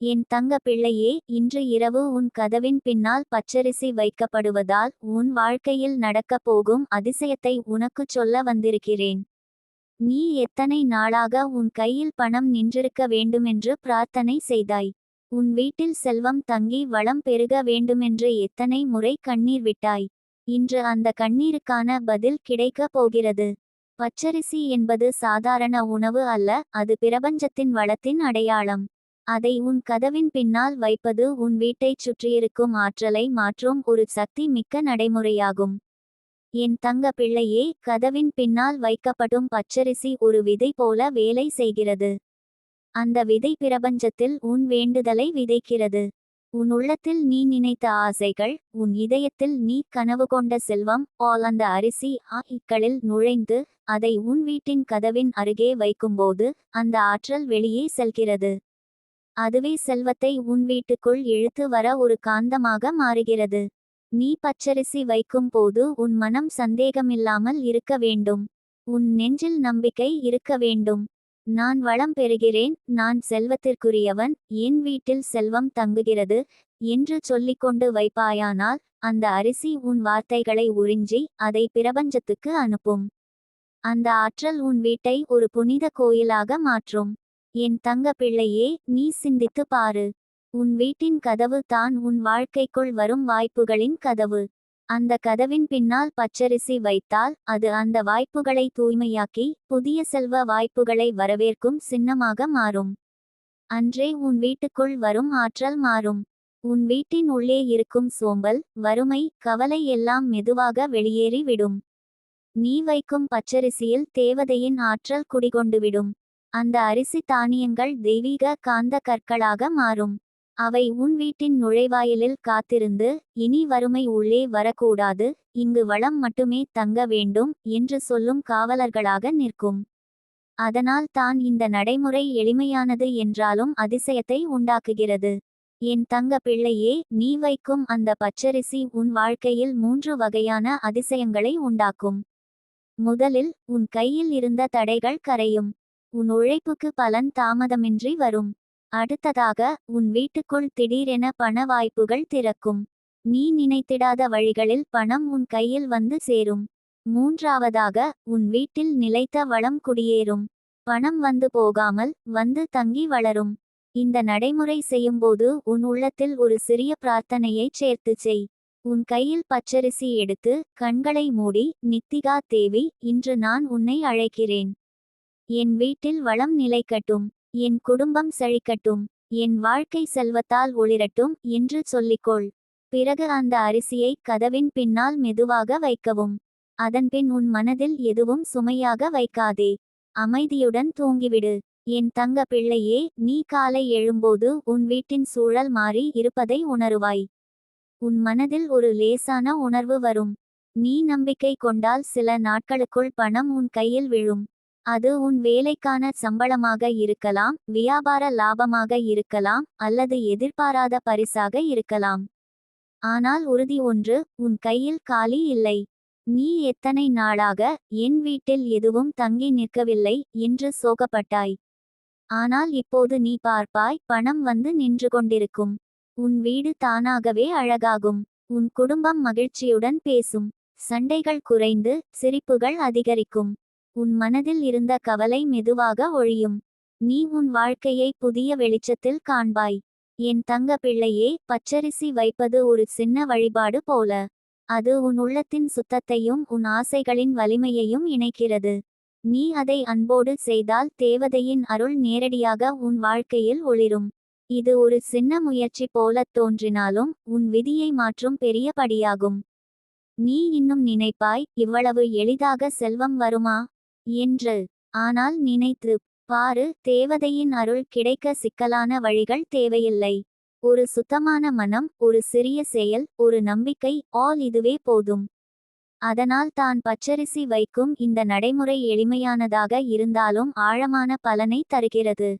என் தங்க பிள்ளையே இன்று இரவு உன் கதவின் பின்னால் பச்சரிசி வைக்கப்படுவதால் உன் வாழ்க்கையில் நடக்கப் போகும் அதிசயத்தை உனக்குச் சொல்ல வந்திருக்கிறேன். நீ எத்தனை நாளாக உன் கையில் பணம் நின்றிருக்க வேண்டுமென்று பிரார்த்தனை செய்தாய். உன் வீட்டில் செல்வம் தங்கி வளம் பெருக வேண்டுமென்று எத்தனை முறை கண்ணீர் விட்டாய். இன்று அந்த கண்ணீருக்கான பதில் கிடைக்கப் போகிறது. பச்சரிசி என்பது சாதாரண உணவு அல்ல அது பிரபஞ்சத்தின் வளத்தின் அடையாளம். அதை உன் கதவின் பின்னால் வைப்பது உன் வீட்டைச் சுற்றியிருக்கும் ஆற்றலை மாற்றும் ஒரு சக்தி மிக்க நடைமுறையாகும். என் தங்க பிள்ளையே கதவின் பின்னால் வைக்கப்படும் பச்சரிசி ஒரு விதை போல வேலை செய்கிறது. அந்த விதை பிரபஞ்சத்தில் உன் வேண்டுதலை விதைக்கிறது. உன் உள்ளத்தில் நீ நினைத்த ஆசைகள் உன் இதயத்தில் நீ கனவு கொண்ட செல்வம் ஆல் அந்த அரிசி ஆ இக்களில் நுழைந்து அதை உன் வீட்டின் கதவின் அருகே வைக்கும்போது அந்த ஆற்றல் வெளியே செல்கிறது. அதுவே செல்வத்தை உன் வீட்டுக்குள் இழுத்து வர ஒரு காந்தமாக மாறுகிறது. நீ பச்சரிசி வைக்கும் போது உன் மனம் சந்தேகமில்லாமல் இருக்க வேண்டும். உன் நெஞ்சில் நம்பிக்கை இருக்க வேண்டும். நான் வளம் பெறுகிறேன் நான் செல்வத்திற்குரியவன் என் வீட்டில் செல்வம் தங்குகிறது என்று சொல்லிக்கொண்டு வைப்பாயானால் அந்த அரிசி உன் வார்த்தைகளை உறிஞ்சி அதை பிரபஞ்சத்துக்கு அனுப்பும். அந்த ஆற்றல் உன் வீட்டை ஒரு புனித கோயிலாக மாற்றும். என் தங்க பிள்ளையே நீ சிந்தித்து பாரு. உன் வீட்டின் கதவு தான் உன் வாழ்க்கைக்குள் வரும் வாய்ப்புகளின் கதவு. அந்த கதவின் பின்னால் பச்சரிசி வைத்தால் அது அந்த வாய்ப்புகளை தூய்மையாக்கி புதிய செல்வ வாய்ப்புகளை வரவேற்கும் சின்னமாக மாறும். அன்றே உன் வீட்டுக்குள் வரும் ஆற்றல் மாறும். உன் வீட்டின் உள்ளே இருக்கும் சோம்பல் வறுமை கவலை எல்லாம் மெதுவாக வெளியேறிவிடும். நீ வைக்கும் பச்சரிசியில் தேவதையின் ஆற்றல் குடிகொண்டுவிடும். அந்த அரிசி தானியங்கள் தெய்வீக காந்த கற்களாக மாறும். அவை உன் வீட்டின் நுழைவாயிலில் காத்திருந்து இனி வறுமை உள்ளே வரக்கூடாது. இங்கு வளம் மட்டுமே தங்க வேண்டும் என்று சொல்லும் காவலர்களாக நிற்கும். அதனால் தான் இந்த நடைமுறை எளிமையானது என்றாலும் அதிசயத்தை உண்டாக்குகிறது. என் தங்க பிள்ளையே நீ வைக்கும் அந்த பச்சரிசி உன் வாழ்க்கையில் மூன்று வகையான அதிசயங்களை உண்டாக்கும். முதலில் உன் கையில் இருந்த தடைகள் கரையும். உன் உழைப்புக்கு பலன் தாமதமின்றி வரும். அடுத்ததாக உன் வீட்டுக்குள் திடீரென பண வாய்ப்புகள் திறக்கும். நீ நினைத்திடாத வழிகளில் பணம் உன் கையில் வந்து சேரும். மூன்றாவதாக உன் வீட்டில் நிலைத்த வளம் குடியேறும். பணம் வந்து போகாமல் வந்து தங்கி வளரும். இந்த நடைமுறை செய்யும்போது உன் உள்ளத்தில் ஒரு சிறிய பிரார்த்தனையை சேர்த்து செய். உன் கையில் பச்சரிசி எடுத்து கண்களை மூடி நித்திகா தேவி இன்று நான் உன்னை அழைக்கிறேன். என் வீட்டில் வளம் நிலைக்கட்டும் என் குடும்பம் செழிக்கட்டும் என் வாழ்க்கை செல்வத்தால் ஒளிரட்டும் என்று சொல்லிக்கொள். பிறகு அந்த அரிசியை கதவின் பின்னால் மெதுவாக வைக்கவும். அதன்பின் உன் மனதில் எதுவும் சுமையாக வைக்காதே. அமைதியுடன் தூங்கிவிடு. என் தங்க பிள்ளையே நீ காலை எழும்போது உன் வீட்டின் சூழல் மாறி இருப்பதை உணருவாய். உன் மனதில் ஒரு லேசான உணர்வு வரும். நீ நம்பிக்கை கொண்டால் சில நாட்களுக்குள் பணம் உன் கையில் விழும். அது உன் வேலைக்கான சம்பளமாக இருக்கலாம் வியாபார லாபமாக இருக்கலாம் அல்லது எதிர்பாராத பரிசாக இருக்கலாம். ஆனால் உறுதி ஒன்று உன் கையில் காலி இல்லை. நீ எத்தனை நாளாக என் வீட்டில் எதுவும் தங்கி நிற்கவில்லை என்று சோகப்பட்டாய். ஆனால் இப்போது நீ பார்ப்பாய் பணம் வந்து நின்று கொண்டிருக்கும். உன் வீடு தானாகவே அழகாகும். உன் குடும்பம் மகிழ்ச்சியுடன் பேசும். சண்டைகள் குறைந்து சிரிப்புகள் அதிகரிக்கும். உன் மனதில் இருந்த கவலை மெதுவாக ஒழியும். நீ உன் வாழ்க்கையை புதிய வெளிச்சத்தில் காண்பாய். என் தங்க பிள்ளையே பச்சரிசி வைப்பது ஒரு சின்ன வழிபாடு போல. அது உன் உள்ளத்தின் சுத்தத்தையும் உன் ஆசைகளின் வலிமையையும் இணைக்கிறது. நீ அதை அன்போடு செய்தால் தேவதையின் அருள் நேரடியாக உன் வாழ்க்கையில் ஒளிரும். இது ஒரு சின்ன முயற்சி போலத் தோன்றினாலும் உன் விதியை மாற்றும் பெரிய படியாகும். நீ இன்னும் நினைப்பாய் இவ்வளவு எளிதாக செல்வம் வருமா? என்று. ஆனால் நினைத்து பாரு தேவதையின் அருள் கிடைக்க சிக்கலான வழிகள் தேவையில்லை. ஒரு சுத்தமான மனம் ஒரு சிறிய செயல் ஒரு நம்பிக்கை ஆல் இதுவே போதும். அதனால் தான் பச்சரிசி வைக்கும் இந்த நடைமுறை எளிமையானதாக இருந்தாலும் ஆழமான பலனை தருகிறது.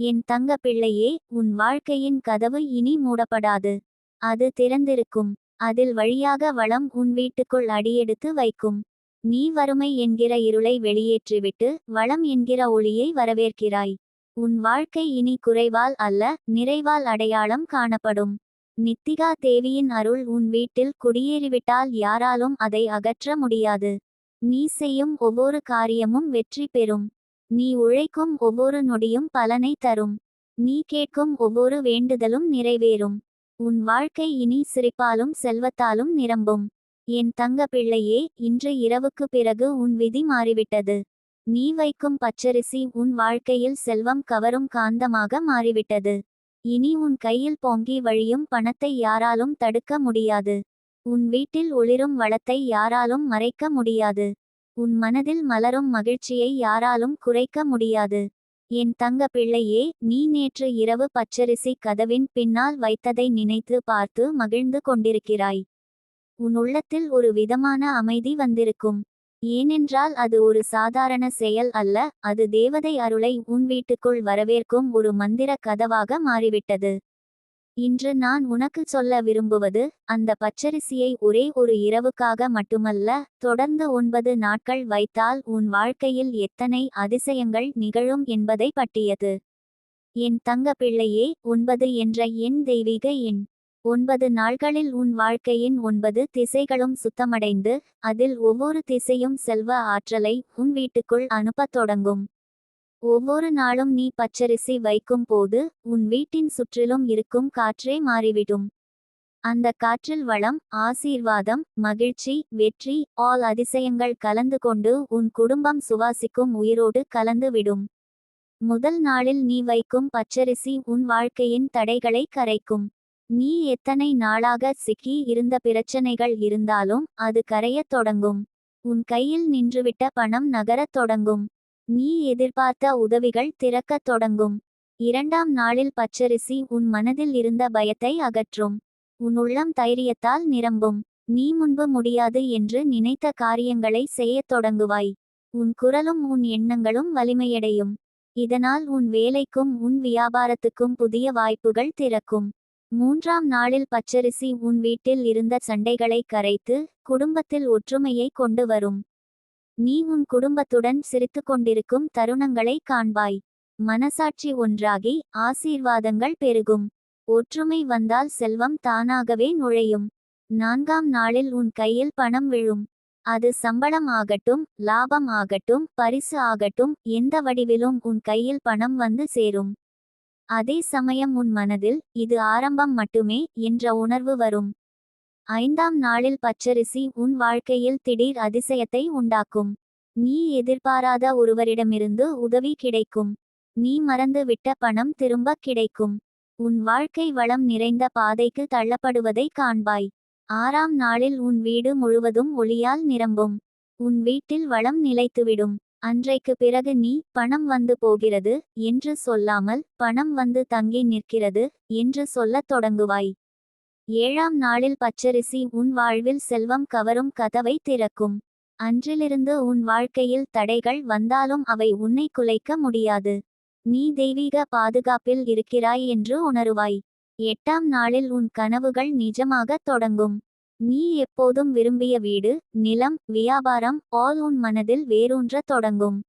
என் தங்க பிள்ளையே உன் வாழ்க்கையின் கதவு இனி மூடப்படாது. அது திறந்திருக்கும். அதில் வழியாக வளம் உன் வீட்டுக்குள் அடியெடுத்து வைக்கும். நீ வறுமை என்கிற இருளை வெளியேற்றிவிட்டு வளம் என்கிற ஒளியை வரவேற்கிறாய். உன் வாழ்க்கை இனி குறைவால் அல்ல நிறைவால் அடையாளம் காணப்படும். நித்திகா தேவியின் அருள் உன் வீட்டில் குடியேறிவிட்டால் யாராலும் அதை அகற்ற முடியாது. நீ செய்யும் ஒவ்வொரு காரியமும் வெற்றி பெறும். நீ உழைக்கும் ஒவ்வொரு நொடியும் பலனை தரும். நீ கேட்கும் ஒவ்வொரு வேண்டுதலும் நிறைவேறும். உன் வாழ்க்கை இனி சிரிப்பாலும் செல்வத்தாலும் நிரம்பும். என் தங்க பிள்ளையே இன்று இரவுக்கு பிறகு உன் விதி மாறிவிட்டது. நீ வைக்கும் பச்சரிசி உன் வாழ்க்கையில் செல்வம் கவரும் காந்தமாக மாறிவிட்டது. இனி உன் கையில் பொங்கி வழியும் பணத்தை யாராலும் தடுக்க முடியாது. உன் வீட்டில் ஒளிரும் வளத்தை யாராலும் மறைக்க முடியாது. உன் மனதில் மலரும் மகிழ்ச்சியை யாராலும் குறைக்க முடியாது. என் தங்க பிள்ளையே நீ நேற்று இரவு பச்சரிசி கதவின் பின்னால் வைத்ததை நினைத்து பார்த்து மகிழ்ந்து கொண்டிருக்கிறாய். உன் உள்ளத்தில் ஒரு விதமான அமைதி வந்திருக்கும். ஏனென்றால் அது ஒரு சாதாரண செயல் அல்ல அது தேவதை அருளை உன் வீட்டுக்குள் வரவேற்கும் ஒரு மந்திர கதவாக மாறிவிட்டது. இன்று நான் உனக்கு சொல்ல விரும்புவது அந்த பச்சரிசியை ஒரே ஒரு இரவுக்காக மட்டுமல்ல தொடர்ந்து ஒன்பது நாட்கள் வைத்தால் உன் வாழ்க்கையில் எத்தனை அதிசயங்கள் நிகழும் என்பதை பட்டியது என் தங்க பிள்ளையே ஒன்பது என்ற என் தெய்வீக எண். ஒன்பது நாள்களில் உன் வாழ்க்கையின் ஒன்பது திசைகளும் சுத்தமடைந்து அதில் ஒவ்வொரு திசையும் செல்வ ஆற்றலை உன் வீட்டுக்குள் அனுப்பத் தொடங்கும். ஒவ்வொரு நாளும் நீ பச்சரிசி வைக்கும் போது உன் வீட்டின் சுற்றிலும் இருக்கும் காற்றே மாறிவிடும். அந்த காற்றில் வளம் ஆசீர்வாதம் மகிழ்ச்சி வெற்றி ஆல் அதிசயங்கள் கலந்து கொண்டு உன் குடும்பம் சுவாசிக்கும் உயிரோடு கலந்து விடும். முதல் நாளில் நீ வைக்கும் பச்சரிசி உன் வாழ்க்கையின் தடைகளை கரைக்கும். நீ எத்தனை நாளாக சிக்கி இருந்த பிரச்சனைகள் இருந்தாலும் அது கரையத் தொடங்கும். உன் கையில் நின்றுவிட்ட பணம் நகரத் தொடங்கும். நீ எதிர்பார்த்த உதவிகள் திறக்கத் தொடங்கும். இரண்டாம் நாளில் பச்சரிசி உன் மனதில் இருந்த பயத்தை அகற்றும். உன் உள்ளம் தைரியத்தால் நிரம்பும். நீ முன்பு முடியாது என்று நினைத்த காரியங்களை செய்யத் தொடங்குவாய். உன் குரலும் உன் எண்ணங்களும் வலிமையடையும். இதனால் உன் வேலைக்கும் உன் வியாபாரத்துக்கும் புதிய வாய்ப்புகள் திறக்கும். மூன்றாம் நாளில் பச்சரிசி உன் வீட்டில் இருந்த சண்டைகளை கரைத்து குடும்பத்தில் ஒற்றுமையை கொண்டு வரும். நீ உன் குடும்பத்துடன் சிரித்து கொண்டிருக்கும் தருணங்களை காண்பாய். மனசாட்சி ஒன்றாகி ஆசீர்வாதங்கள் பெருகும். ஒற்றுமை வந்தால் செல்வம் தானாகவே நுழையும். நான்காம் நாளில் உன் கையில் பணம் விழும். அது சம்பளம் ஆகட்டும் லாபம் ஆகட்டும் பரிசு ஆகட்டும் எந்த வடிவிலும் உன் கையில் பணம் வந்து சேரும். அதே சமயம் உன் மனதில் இது ஆரம்பம் மட்டுமே என்ற உணர்வு வரும். ஐந்தாம் நாளில் பச்சரிசி உன் வாழ்க்கையில் திடீர் அதிசயத்தை உண்டாக்கும். நீ எதிர்பாராத ஒருவரிடமிருந்து உதவி கிடைக்கும். நீ மறந்து விட்ட பணம் திரும்ப கிடைக்கும். உன் வாழ்க்கை வளம் நிறைந்த பாதைக்கு தள்ளப்படுவதை காண்பாய். ஆறாம் நாளில் உன் வீடு முழுவதும் ஒளியால் நிரம்பும். உன் வீட்டில் வளம் நிலைத்துவிடும். அன்றைக்கு பிறகு நீ பணம் வந்து போகிறது என்று சொல்லாமல் பணம் வந்து தங்கி நிற்கிறது என்று சொல்லத் தொடங்குவாய். ஏழாம் நாளில் பச்சரிசி உன் வாழ்வில் செல்வம் கவரும் கதவை திறக்கும். அன்றிலிருந்து உன் வாழ்க்கையில் தடைகள் வந்தாலும் அவை உன்னை குலைக்க முடியாது. நீ தெய்வீக பாதுகாப்பில் இருக்கிறாய் என்று உணருவாய். எட்டாம் நாளில் உன் கனவுகள் நிஜமாகத் தொடங்கும். நீ எப்போதும் விரும்பிய வீடு நிலம் வியாபாரம் ஆல் உன் மனதில் வேரூன்ற தொடங்கும்.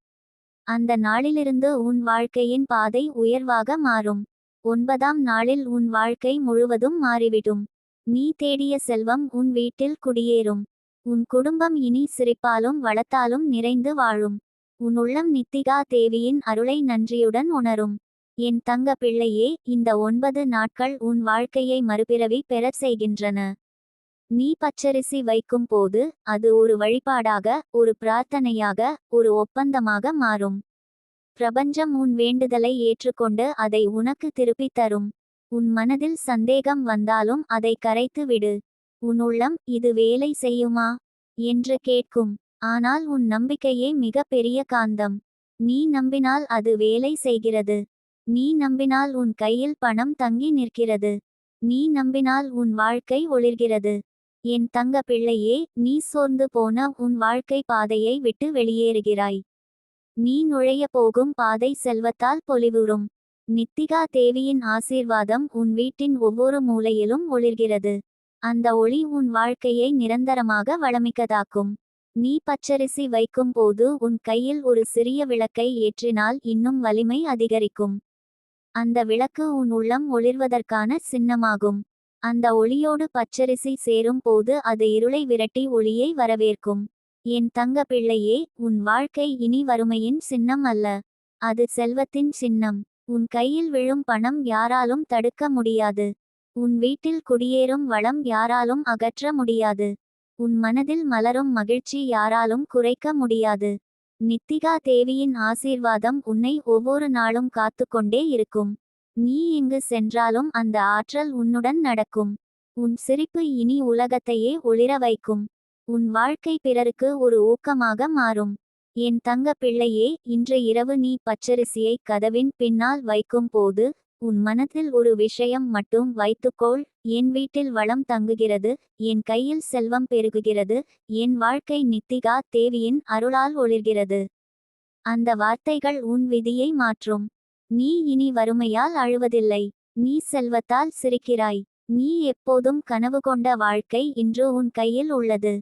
அந்த நாளிலிருந்து உன் வாழ்க்கையின் பாதை உயர்வாக மாறும். ஒன்பதாம் நாளில் உன் வாழ்க்கை முழுவதும் மாறிவிடும். நீ தேடிய செல்வம் உன் வீட்டில் குடியேறும். உன் குடும்பம் இனி சிரிப்பாலும் வளத்தாலும் நிறைந்து வாழும். உன் உள்ளம் நித்திகா தேவியின் அருளை நன்றியுடன் உணரும். என் தங்க பிள்ளையே இந்த ஒன்பது நாட்கள் உன் வாழ்க்கையை மறுபிறவி பெறச் செய்கின்றன. நீ பச்சரிசி வைக்கும் போது அது ஒரு வழிபாடாக ஒரு பிரார்த்தனையாக ஒரு ஒப்பந்தமாக மாறும். பிரபஞ்சம் உன் வேண்டுதலை ஏற்றுக்கொண்டு அதை உனக்கு திருப்பித் தரும். உன் மனதில் சந்தேகம் வந்தாலும் அதை கரைத்து விடு. உன் உள்ளம் இது வேலை செய்யுமா? என்று கேட்கும். ஆனால் உன் நம்பிக்கையே மிக பெரிய காந்தம். நீ நம்பினால் அது வேலை செய்கிறது. நீ நம்பினால் உன் கையில் பணம் தங்கி நிற்கிறது. நீ நம்பினால் உன் வாழ்க்கை ஒளிர்கிறது. என் தங்க பிள்ளையே நீ சோர்ந்து போன உன் வாழ்க்கை பாதையை விட்டு வெளியேறுகிறாய். நீ நுழைய போகும் பாதை செல்வத்தால் பொலிவுறும். நித்திகா தேவியின் ஆசீர்வாதம் உன் வீட்டின் ஒவ்வொரு மூலையிலும் ஒளிர்கிறது. அந்த ஒளி உன் வாழ்க்கையை நிரந்தரமாக வளமிக்கதாக்கும். நீ பச்சரிசி வைக்கும் போது உன் கையில் ஒரு சிறிய விளக்கை ஏற்றினால் இன்னும் வலிமை அதிகரிக்கும். அந்த விளக்கு உன் உள்ளம் ஒளிர்வதற்கான சின்னமாகும். அந்த ஒளியோடு பச்சரிசி சேரும் போது அது இருளை விரட்டி ஒளியை வரவேற்கும். என் தங்க பிள்ளையே உன் வாழ்க்கை இனி வறுமையின் சின்னம் அல்ல. அது செல்வத்தின் சின்னம். உன் கையில் விழும் பணம் யாராலும் தடுக்க முடியாது. உன் வீட்டில் குடியேறும் வளம் யாராலும் அகற்ற முடியாது. உன் மனதில் மலரும் மகிழ்ச்சி யாராலும் குறைக்க முடியாது. நித்திகா தேவியின் ஆசீர்வாதம் உன்னை ஒவ்வொரு நாளும் காத்துக்கொண்டே இருக்கும். நீ எங்கு சென்றாலும் அந்த ஆற்றல் உன்னுடன் நடக்கும். உன் சிரிப்பு இனி உலகத்தையே ஒளிர வைக்கும். உன் வாழ்க்கை பிறருக்கு ஒரு ஊக்கமாக மாறும். என் தங்க பிள்ளையே இன்று இரவு நீ பச்சரிசியை கதவின் பின்னால் வைக்கும் போது உன் மனத்தில் ஒரு விஷயம் மட்டும் வைத்துக்கோள். என் வீட்டில் வளம் தங்குகிறது என் கையில் செல்வம் பெருகுகிறது என் வாழ்க்கை நித்திகா தேவியின் அருளால் ஒளிர்கிறது. அந்த வார்த்தைகள் உன் விதியை மாற்றும். நீ இனி வறுமையால் அழுவதில்லை. நீ செல்வத்தால் சிரிக்கிறாய். நீ எப்போதும் கனவு கொண்ட வாழ்க்கை இன்று உன் கையில் உள்ளது.